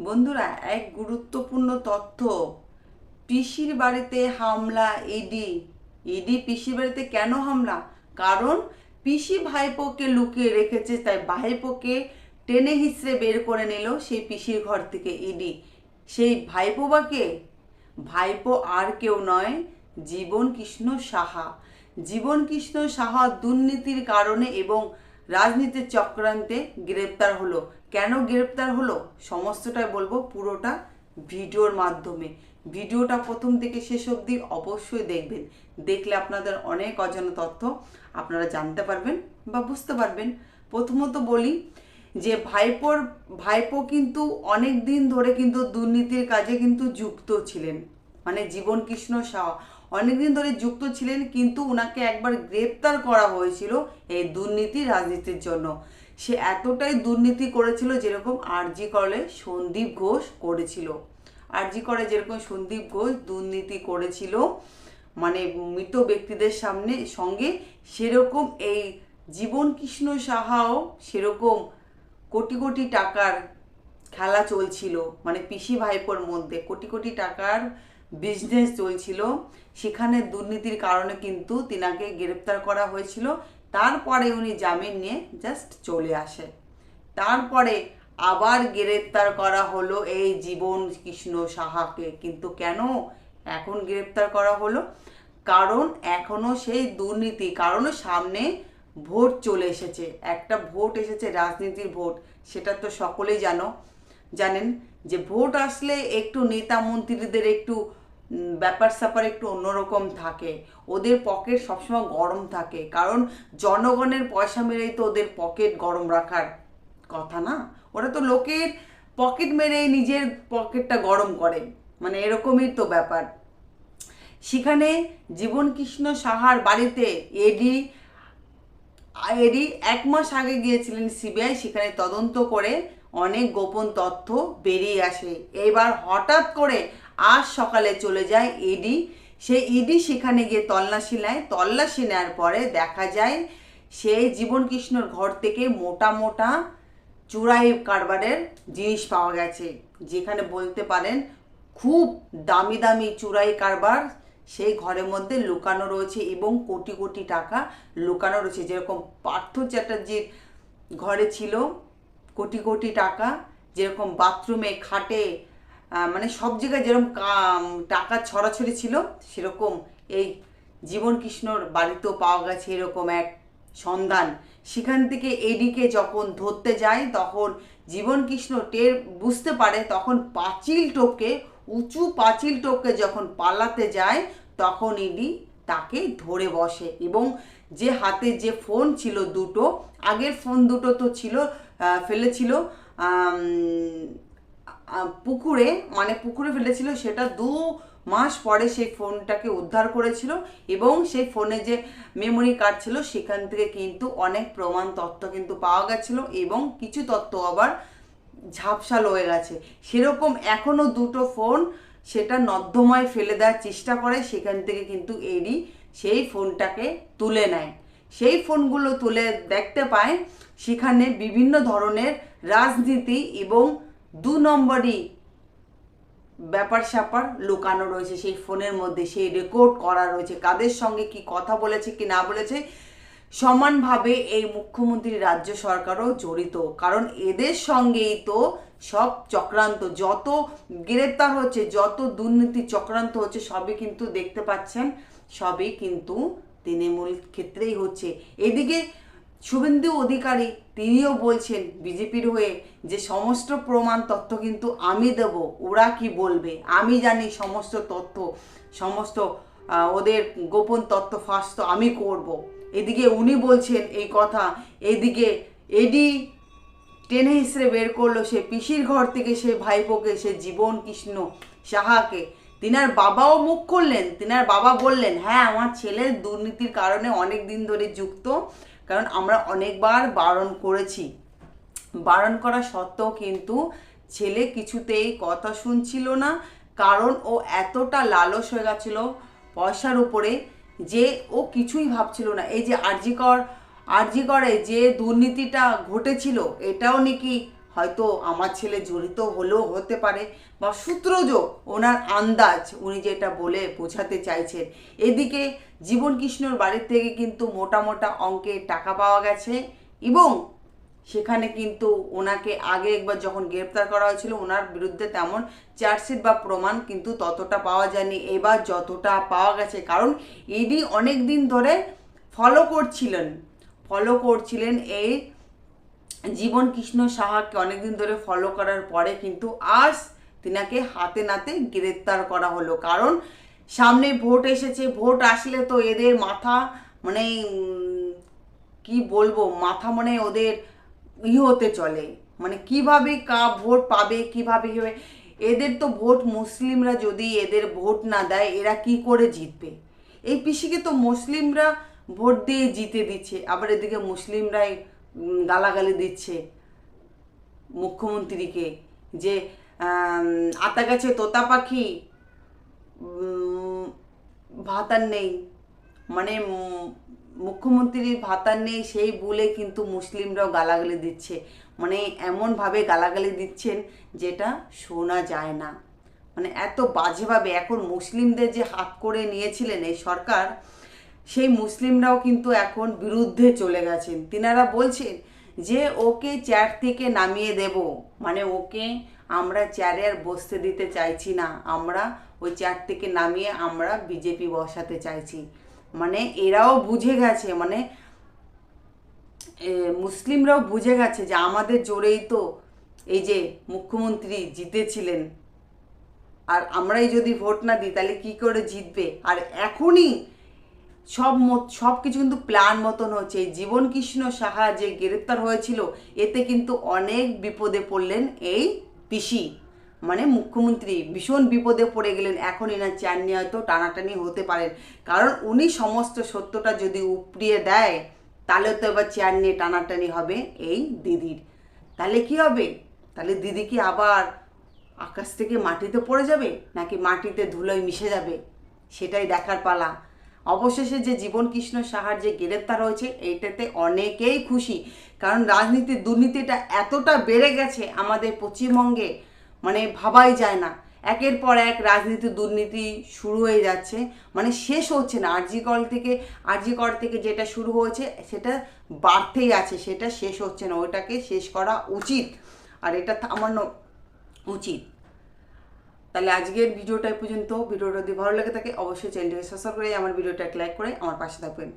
বন্ধুরা, এক গুরুত্বপূর্ণ তথ্য। পিসির বাড়িতে হামলা ইডি ইডি পিসির বাড়িতে কেন হামলা? কারণ পিসি ভাইপোকে লুকিয়ে রেখেছে, তাই ভাইপোকে টেনে হিসড়ে বের করে নিল সেই পিসির ঘর থেকে ইডি সেই ভাইপো বা কে? ভাইপো আর কেউ নয়, জীবন কৃষ্ণ সাহা। জীবন কৃষ্ণ সাহা দুর্নীতির কারণে এবং রাজনীতির চক্রান্তে গ্রেপ্তার হলো। কেন গ্রেপ্তার হলো? সমস্তটাই বলব পুরোটা ভিডিওর মাধ্যমে। ভিডিওটা প্রথম থেকে শেষ অবধি অবশ্যই দেখবেন। দেখলে আপনাদের অনেক অজানা তথ্য আপনারা জানতে পারবেন বা বুঝতে পারবেন। প্রথমত বলি যে ভাইপোর, ভাইপো কিন্তু অনেক দিন ধরে কিন্তু দুর্নীতির কাজে কিন্তু যুক্ত ছিলেন। মানে জীবন কৃষ্ণ শাহ। অনেকদিন ধরে যুক্ত ছিলেন কিন্তু ওনাকে একবার গ্রেপ্তার করা হয়েছিল এই দুর্নীতি রাজনীতির জন্য। সে এতটাই দুর্নীতি করেছিল যেরকম আরজি করলে সন্দীপ ঘোষ করেছিল। আরজি করে যেরকম সন্দীপ ঘোষ দুর্নীতি করেছিল মানে মৃত ব্যক্তিদের সামনে সঙ্গে সেরকম এই জীবন কৃষ্ণ সাহাও সেরকম কোটি কোটি টাকার খেলা চলছিল মানে পিসি ভাইপোর মধ্যে কোটি কোটি টাকার বিজনেস চলছিল। সেখানে দুর্নীতির কারণে কিন্তু তিনাকে গ্রেপ্তার করা হয়েছিল। তারপরে উনি জামিন নিয়ে জাস্ট চলে আসে। তারপরে আবার গ্রেপ্তার করা হলো এই জীবন কৃষ্ণ সাহাকে। কিন্তু কেন এখন গ্রেপ্তার করা হলো? কারণ এখনও সেই দুর্নীতি, কারণ সামনে ভোট চলে এসেছে। একটা ভোট এসেছে, রাজনীতির ভোট, সেটা তো সকলেই জানো, জানেন? যে ভোট আসলে একটু নেতা মন্ত্রীদের একটু ব্যাপার স্যাপার একটু অন্যরকম থাকে। ওদের পকেট সবসময় গরম থাকে। কারণ জনগণের পয়সা মেরেই তো ওদের পকেট গরম রাখার কথা না? ওরা তো লোকের পকেট মেরে নিজের পকেটটা গরম করে। মানে এরকমই তো ব্যাপার। সেখানে জীবন কৃষ্ণ সাহার বাড়িতে এডি এডি এক মাস আগে গিয়েছিলেন সিবিআই সেখানে তদন্ত করে অনেক গোপন তথ্য বেরিয়ে আসে। এবার হঠাৎ করে আজ সকালে চলে যায় ইডি। সেই ইডি সেখানে গিয়ে তল্লাশি নেয়। তল্লাশি নেওয়ার পরে দেখা যায় সেই জীবন কৃষ্ণর ঘর থেকে মোটা মোটা চুরাই কারবারের জিনিস পাওয়া গেছে। যেখানে বলতে পারেন খুব দামি দামি চুরাই কারবার সেই ঘরের মধ্যে লুকানো রয়েছে এবং কোটি কোটি টাকা লুকানো রয়েছে। যেরকম পার্থ চ্যাটার্জির ঘরে ছিল কোটি কোটি টাকা, যেরকম বাথরুমে খাটে মানে সব জায়গায় যেরকম টাকা ছড়াছড়ি ছিল, সেরকম এই জীবন কৃষ্ণর বাড়িতেও পাওয়া গেছে এরকম এক সন্ধান। সেখান থেকে এডিকে যখন ধরতে যায়, তখন জীবন কৃষ্ণ টের বুঝতে পারে, তখন পাঁচিল টোপকে, উঁচু পাঁচিল টোপকে যখন পালাতে যায়, তখন ইডি তাকে ধরে বসে। এবং যে হাতে যে ফোন ছিল দুটো, আগের ফোন দুটো তো ছিল ফেলেছিল পুকুরে মানে পুকুরে ফেলেছিল, সেটা দু মাস পরে সেই ফোনটাকে উদ্ধার করেছিল এবং সেই ফোনে যে মেমোরি কার্ড ছিল, সেখান থেকে কিন্তু অনেক প্রমাণ তথ্য কিন্তু পাওয়া গেছিল এবং কিছু তথ্য আবার ঝাপসাল হয়ে গেছে। সেরকম এখনও দুটো ফোন সেটা নর্দমায় ফেলে দেওয়ার চেষ্টা করে, সেখান থেকে কিন্তু এডি সেই ফোনটাকে তুলে নেয়। সেই ফোনগুলো তুলে দেখতে পায়, সেখানে বিভিন্ন ধরনের রাজনীতি এবং দু নম্বরই ব্যাপার স্যাপার লুকানো রয়েছে, সেই ফোনের মধ্যে, সেই রেকর্ড করা রয়েছে। কাদের সঙ্গে কি কথা বলেছে, কি না বলেছে, সমানভাবে এই মুখ্যমন্ত্রী রাজ্য সরকারও জড়িত। কারণ এদের সঙ্গেই তো সব চক্রান্ত, যত গ্রেপ্তার হচ্ছে, যত দুর্নীতি চক্রান্ত হচ্ছে, সবই কিন্তু দেখতে পাচ্ছেন, সবই কিন্তু তৃণমূল ক্ষেত্রেই হচ্ছে। এদিকে শুভেন্দু অধিকারী তিনিও বলছেন, বিজেপির হয়ে যে সমস্ত প্রমাণ তথ্য কিন্তু আমি দেব, ওরা কি বলবে? আমি জানি সমস্ত তথ্য, সমস্ত ওদের গোপন তথ্য ফাঁস তো আমি করব। এদিকে উনি বলছেন এই কথা, এদিকে এডি টেনে হিসেবে বের করল সে পিসির ঘর থেকে সে ভাইপোকে, সে জীবন কৃষ্ণ সাহাকে। তিনার বাবাও মুখ করলেন তিনার বাবা বললেন হ্যাঁ আমার ছেলের দুর্নীতির কারণে অনেক দিন ধরে যুক্ত কারণ আমরা অনেকবার বারণ করেছি। বারণ করা সত্ত্বেও কিন্তু ছেলে কিছুতেই কথা শুনছিল না, কারণ ও এতটা লালস হয়ে গেছিল পয়সার উপরে যে ও কিছুই ভাবছিল না। এই যে আরজিকর, আরজিকরে যে দুর্নীতিটা ঘটেছিল, এটাও নাকি হয়তো আমার ছেলে জড়িত হলেও হতে পারে বা সূত্রযোগ ওনার আন্দাজ উনি যেটা বলে বোঝাতে চাইছেন। এদিকে জীবন কৃষ্ণর বাড়ির থেকে কিন্তু মোটা মোটা অঙ্কের টাকা পাওয়া গেছে এবং সেখানে কিন্তু ওনাকে আগে একবার যখন গ্রেপ্তার করা হয়েছিল, ওনার বিরুদ্ধে তেমন চার্জশিট বা প্রমাণ কিন্তু ততটা পাওয়া যায়নি। এবার যতটা পাওয়া গেছে, কারণ ইডি অনেক দিন ধরে ফলো করছিলেন। ফলো করছিলেন এই জীবন কৃষ্ণ সাহাকে অনেকদিন ধরে ফলো করার পরে কিন্তু আজ তিনাকে হাতে নাতে গ্রেপ্তার করা হলো। কারণ সামনে ভোট এসেছে, ভোট আসলে তো এদের মাথা মানে কি বলব, মাথা মানে ওদের ই হতে চলে। মানে কীভাবে কা ভোট পাবে, কীভাবে হবে? এদের তো ভোট মুসলিমরা যদি এদের ভোট না দেয়, এরা কি করে জিতবে? এই পিসিকে তো মুসলিমরা ভোট দিয়ে জিতে দিচ্ছে। আবার এদিকে মুসলিমরাই গালাগালি দিচ্ছে মুখ্যমন্ত্রীকে যে আতা গাছে তোতা পাখি ভাতার নেই। মানে মুখ্যমন্ত্রীর ভাতার নেই, সেই বলে কিন্তু মুসলিমরাও গালাগালি দিচ্ছে। মানে এমনভাবে গালাগালি দিচ্ছেন যেটা শোনা যায় না। মানে এত বাজেভাবে এখন মুসলিমদের যে হাত করে নিয়েছিলেন এই সরকার সেই মুসলিমরাও কিন্তু এখন বিরুদ্ধে চলে গেছেন। তিনারা বলছেন যে, ওকে চেয়ার থেকে নামিয়ে দেব। মানে ওকে আমরা চেয়ারে আর বসতে দিতে চাইছি না। আমরা ওই চেয়ার থেকে নামিয়ে আমরা বিজেপি বসাতে চাইছি। মানে এরাও বুঝে গেছে মানে মুসলিমরাও বুঝে গেছে যে, আমাদের জোরেই তো এই যে মুখ্যমন্ত্রী জিতেছিলেন। আর আমরাই যদি ভোট না দিই, তাহলে কি করে জিতবে? আর এখনই সব মত সব কিছু কিন্তু প্ল্যান মতন হচ্ছে। এই জীবন কৃষ্ণ সাহা যে গ্রেপ্তার হয়েছিল, এতে কিন্তু অনেক বিপদে পড়লেন এই পিসি। মানে মুখ্যমন্ত্রী ভীষণ বিপদে পড়ে গেলেন। এখন এনার চেয়ার নিয়ে হয়তো, টানাটানি হতে পারেন কারণ উনি সমস্ত সত্যটা যদি উপড়িয়ে দেয়, তাহলে তো এবার চেয়ার নিয়ে টানাটানি হবে এই দিদির। তাহলে কি হবে? তাহলে দিদি কি আবার আকাশ থেকে মাটিতে পড়ে যাবে? নাকি মাটিতে ধুলোয় মিশে যাবে? সেটাই দেখার পালা। অবশেষে যে জীবন কৃষ্ণ সাহার যে গ্রেপ্তার হয়েছে, এইটাতে অনেকেই খুশি। কারণ রাজনীতির দুর্নীতিটা এতটা বেড়ে গেছে, আমাদের পশ্চিমবঙ্গে মানে ভাবাই যায় না। একের পর এক রাজনীতি, দুর্নীতি শুরু হয়ে যাচ্ছে মানে শেষ হচ্ছে না। আরজি কল থেকে আরজি কর থেকে যেটা শুরু হয়েছে, সেটা বাড়তেই আছে, সেটা শেষ হচ্ছে না। ওইটাকে শেষ করা উচিত। আর এটা থামানো উচিত। তাহলে আজকের ভিডিওটা পর্যন্ত ভিডিওটা যদি ভালো লাগে থাকে, অবশ্যই চ্যানেলটিকে সাবস্ক্রাইব করে, আমার ভিডিওটা লাইক করে আমার পাশে থাকবেন।